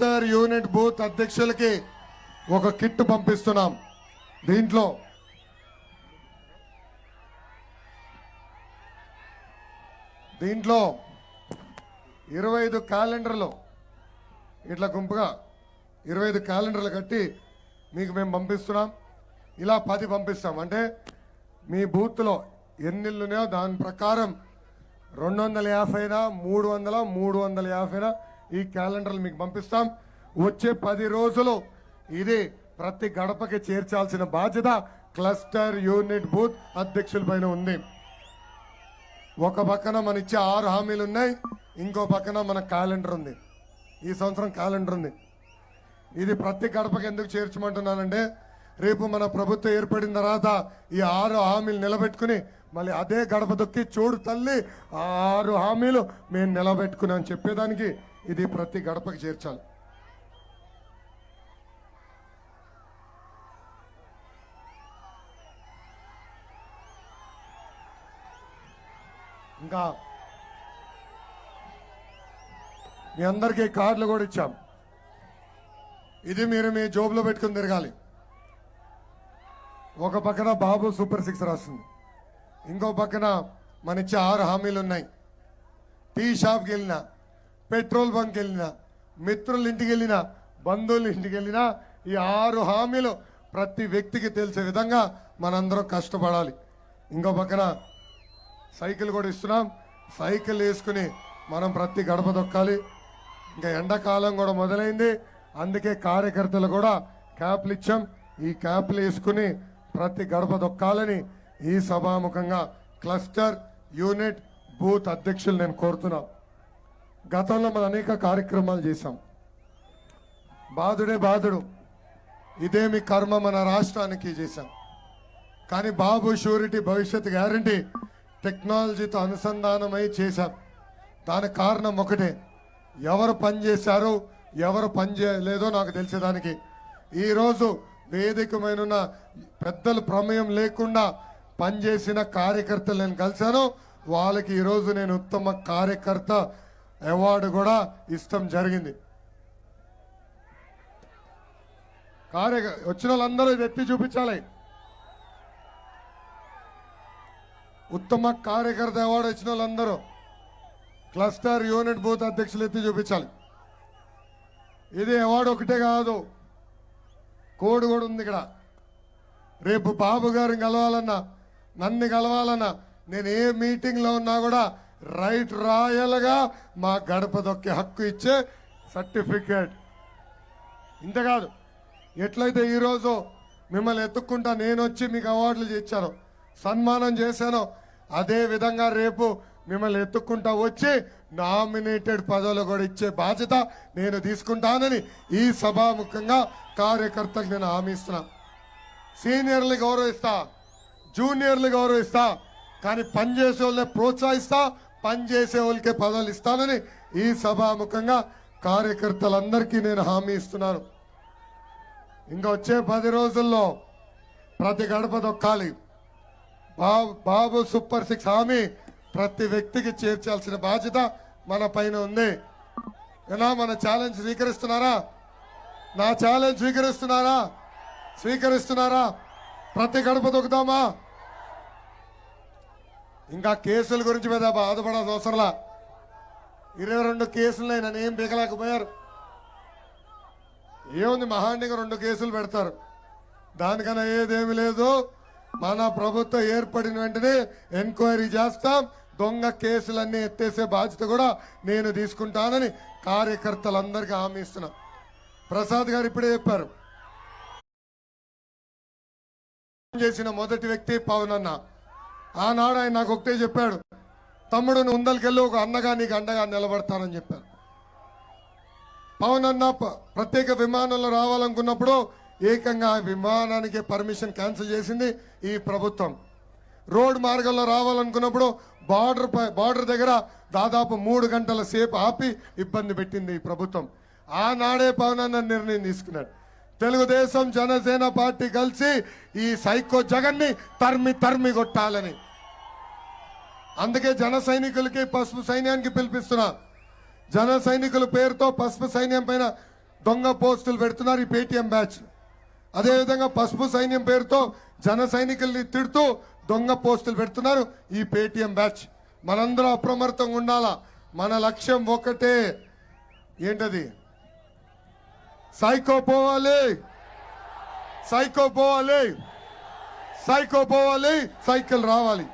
Cluster unit booth అధ్యక్షులకి ఒక kit పంపిస్తున్నాం. దీంట్లో దీంట్లో ఇరవై ఐదు క్యాలెండర్లు ఇట్లా గుంపుగా ఇరవై ఐదు క్యాలెండర్లు కట్టి మీకు మేము పంపిస్తున్నాం. ఇలా పది పంపిస్తాం. అంటే మీ బూత్లో ఎన్ని దాని ప్రకారం రెండు వందల యాభైనా మూడు వందల మూడు వందల యాభైనా ఈ క్యాలెండర్లు మీకు పంపిస్తాం. వచ్చే పది రోజులు ఇది ప్రతి గడపకి చేర్చాల్సిన బాధ్యత క్లస్టర్ యూనిట్ బూత్ అధ్యక్షుల పైన ఉంది. ఒక పక్కన మన ఇచ్చే ఆరు హామీలు ఉన్నాయి. ఇంకో పక్కన మన క్యాలెండర్ ఉంది. ఈ సంవత్సరం క్యాలెండర్ ఉంది. ఇది ప్రతి గడపకి ఎందుకు చేర్చమంటున్నానంటే రేపు మన ప్రభుత్వం ఏర్పడిన తర్వాత ఈ ఆరు హామీలు నిలబెట్టుకుని మళ్ళీ అదే గడప దొక్కి చూడు తల్లి ఆ ఆరు హామీలు మేము నిలబెట్టుకున్నాం చెప్పేదానికి ఇది ప్రతి గడపకి చేర్చాలి. ఇంకా మీ అందరికీ కార్డులు కూడా ఇచ్చాం. ఇది మీరు మీ జోబులో పెట్టుకుని తిరగాలి. ఒక పక్కన బాబు సూపర్ సిక్స్ రాస్తుంది ఇంకో పక్కన మన ఇచ్చే ఆరు హామీలు ఉన్నాయి. టీ షాప్కి వెళ్ళినా పెట్రోల్ బంక్ వెళ్ళినా మిత్రుల ఇంటికి వెళ్ళినా బంధువుల ఇంటికి వెళ్ళినా ఈ ఆరు హామీలు ప్రతి వ్యక్తికి తెలిసే విధంగా మనందరం కష్టపడాలి. ఇంకో పక్కన సైకిల్ కూడా ఇస్తున్నాం. సైకిల్ వేసుకుని మనం ప్రతి గడప దొక్కాలి ఇంకా ఎండాకాలం కూడా మొదలైంది. అందుకే కార్యకర్తలు కూడా క్యాప్లు ఇచ్చాం. ఈ క్యాప్లు వేసుకుని ప్రతి గడప దొక్కాలని ఈ సభాముఖంగా క్లస్టర్ యూనిట్ బూత్ అధ్యక్షులు నేను కోరుతున్నాను గతంలో మనం అనేక కార్యక్రమాలు చేశాం. బాధుడే బాధుడు ఇదేమి కర్మ మన రాష్ట్రానికి చేశాం. కానీ బాబు షూరిటీ భవిష్యత్ గ్యారంటీ టెక్నాలజీతో అనుసంధానమై చేశాం. దానికి కారణం ఒకటే ఎవరు పనిచేశారో ఎవరు పని చేయలేదో నాకు తెలిసేదానికి ఈరోజు వేదికమైన పెద్దలు పెద్దల ప్రమేయం లేకుండా పనిచేసిన కార్యకర్తలు నేను కలిశాను. వాళ్ళకి ఈరోజు నేను ఉత్తమ కార్యకర్త అవార్డు కూడా ఇష్టం జరిగింది. కార్య వచ్చిన వాళ్ళందరూ ఇది ఎత్తి చూపించాలి. ఉత్తమ కార్యకర్త అవార్డు వచ్చిన వాళ్ళందరూ క్లస్టర్ యూనిట్ బూత్ అధ్యక్షులు ఎత్తి చూపించాలి. ఇది అవార్డు ఒకటే కాదు. కోడ్ కూడా ఉంది ఇక్కడ. రేపు బాబు గారిని కలవాలన్నా నన్ను కలవాలన్నా నేను ఏ మీటింగ్లో ఉన్నా కూడా రైట్ రాయల్గా మా గడప దొక్కే హక్కు ఇచ్చే సర్టిఫికేట్. ఇంతకాదు ఎట్లయితే ఈరోజు మిమ్మల్ని ఎత్తుక్కుంటా నేను వచ్చి మీకు అవార్డులు ఇచ్చాను సన్మానం చేశాను అదే విధంగా రేపు మిమ్మల్ని ఎత్తుక్కుంటా వచ్చి నామినేటెడ్ పదవులు కూడా ఇచ్చే బాధ్యత నేను తీసుకుంటానని ఈ సభాముఖంగా కార్యకర్తలకు నేను హామీ ఇస్తున్నా. సీనియర్లు గౌరవిస్తా జూనియర్లు గౌరవిస్తా కానీ పనిచేసే వాళ్ళని ప్రోత్సహిస్తా పనిచేసే వాళ్ళకే పదవులు ఇస్తానని ఈ సభాముఖంగా కార్యకర్తలందరికీ నేను హామీ ఇస్తున్నాను. ఇంకా వచ్చే పది రోజుల్లో ప్రతి గడప దొక్కాలి. బాబు బాబు సూపర్ సిక్స్ హామీ ప్రతి వ్యక్తికి చేర్చాల్సిన బాధ్యత మన పైన ఉంది. ఎలా మన ఛాలెంజ్ స్వీకరిస్తున్నారా? నా ఛాలెంజ్ స్వీకరిస్తున్నారా? స్వీకరిస్తున్నారా? ప్రతి గడప దొక్కుదామా ఇంకా కేసుల గురించి మీద బాధపడాల్సిన అవసరంలా ఇరవై రెండు కేసులు నన్ను ఏం పీకలేకపోయారు. ఏముంది మహాండిగా రెండు కేసులు పెడతారు. దానికన్నా ఏదేమి లేదు. మన ప్రభుత్వం ఏర్పడిన వెంటనే ఎంక్వైరీ చేస్తాం. దొంగ కేసులన్నీ ఎత్తేసే బాధ్యత కూడా నేను తీసుకుంటానని కార్యకర్తలందరికీ హామీ ఇస్తున్నా. ప్రసాద్ గారు ఇప్పుడే చెప్పారు. చేసిన మొదటి వ్యక్తి పవన్ అన్న. ఆనాడు ఆయన నాకు ఒకటే చెప్పాడు తమ్ముడు నువ్వు ఉందలకెళ్ళి ఒక అన్నగా నీకు అండగా నిలబడతానని చెప్పారు పవన్ అన్న ప్రత్యేక విమానంలో రావాలనుకున్నప్పుడు ఏకంగా విమానానికి పర్మిషన్ క్యాన్సిల్ చేసింది ఈ ప్రభుత్వం. రోడ్ మార్గంలో రావాలనుకున్నప్పుడు బార్డర్ పై- బార్డర్ దగ్గర దాదాపు మూడు గంటల సేపు ఆపి ఇబ్బంది పెట్టింది ఈ ప్రభుత్వం. ఆనాడే పవన్ అన్న నిర్ణయం తీసుకున్నాడు. తెలుగుదేశం జనసేన పార్టీ కలిసి ఈ సైకో జగన్ని తరిమి తరిమి కొట్టాలని. అందుకే జన సైనికులకి పసుపు సైన్యానికి పిలిపిస్తున్నా. జన సైనికుల పేరుతో పసుపు సైన్యం పైన దొంగ పోస్టులు పెడుతున్నారు ఈ పేటీఎం బ్యాచ్. అదేవిధంగా పసుపు సైన్యం పేరుతో జన సైనికుల్ని తిడుతూ దొంగ పోస్టులు పెడుతున్నారు ఈ పేటీఎం బ్యాచ్. మనందరం అప్రమత్తంగా ఉండాలా? మన లక్ష్యం ఒకటే. ఏంటది? సైకో పోవాలి. సైకో పోవాలి. సైకో పోవాలి. సైకిల్ రావాలి.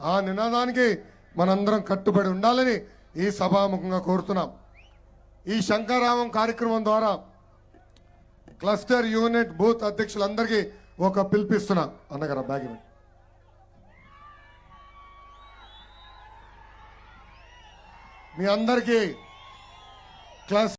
ఆ నినాదానికి మనందరం కట్టుబడి ఉండాలని ఈ సభాముఖంగా కోరుతున్నాం. ఈ శంకరామం కార్యక్రమం ద్వారా క్లస్టర్ యూనిట్ బూత్ అధ్యక్షులందరికీ ఒక పిలిపిస్తున్నా. అన్నగారు బ్యాగ్ మీ అందరికీ క్లస్